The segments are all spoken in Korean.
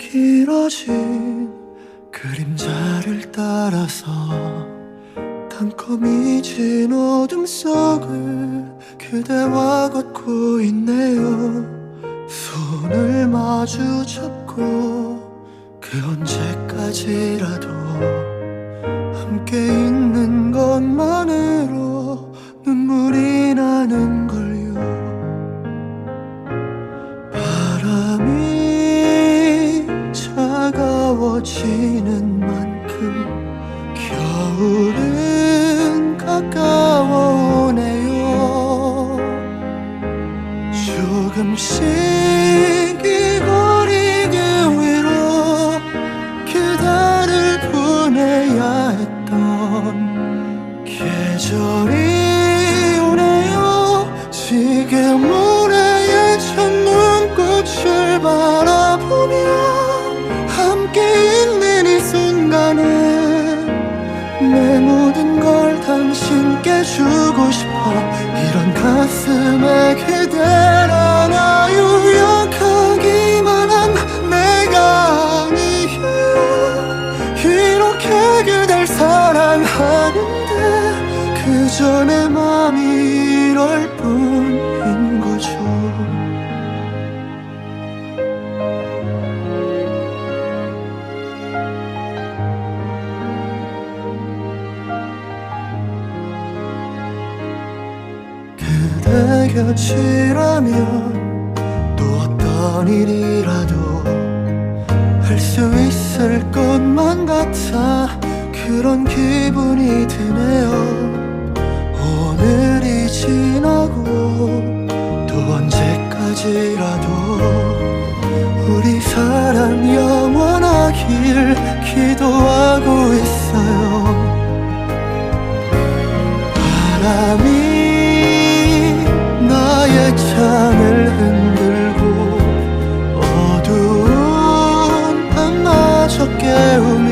흩어진 그림자를 따라서 단검이 진 어둠 속을 그대와 걷고 있네요. 손을 마주 잡고 그 언제까지라도 차가워지는 만큼 겨울은 가까워 오네요. 조금씩 이 거리 그 위로 그대를 보내야 했던 계절이 오네요. 지금 올해의 첫 눈꽃을 바라보며 함께 있는 이 순간은 내 모든 걸 당신께 주고 싶어. 이런 가슴에 그대 그대 곁이라면 또 어떤 일이라도 할 수 있을 것만 같아 그런 기분이 드네요. 오늘이 지나고 또 언제까지라도 우리 사랑 영원하길 기도하고 있어요. 바람이 창을 흔들고 어두운 밤마저 깨우며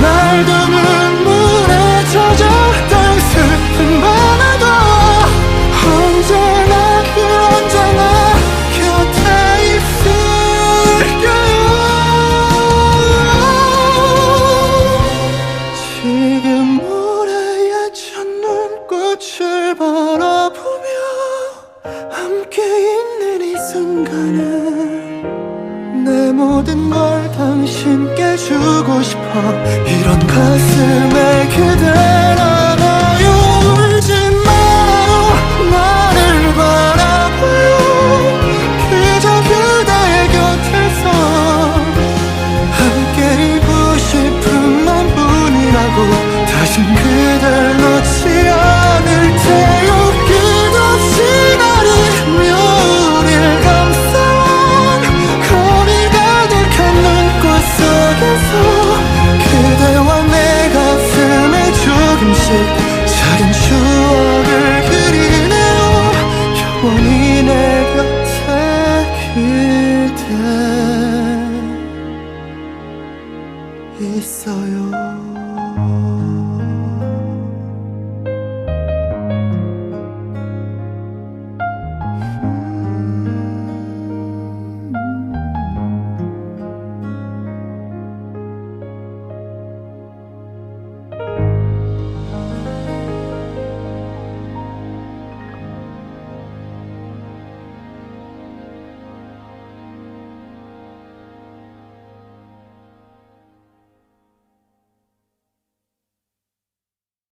날도 눈물에 젖었던 슬픈 밤에도 언제나 그 언제나 곁에 있을게요. 지금 모래의 첫 눈꽃을 바라보며 함께 있는 이 순간은 내 모든 걸 당신께 주고 싶어. 이런 가슴에 그대라나요. 울지 마요. 나를 바라봐요. 그저 그대의 곁에서 함께 있고 싶은 맘뿐이라고 다신 그댈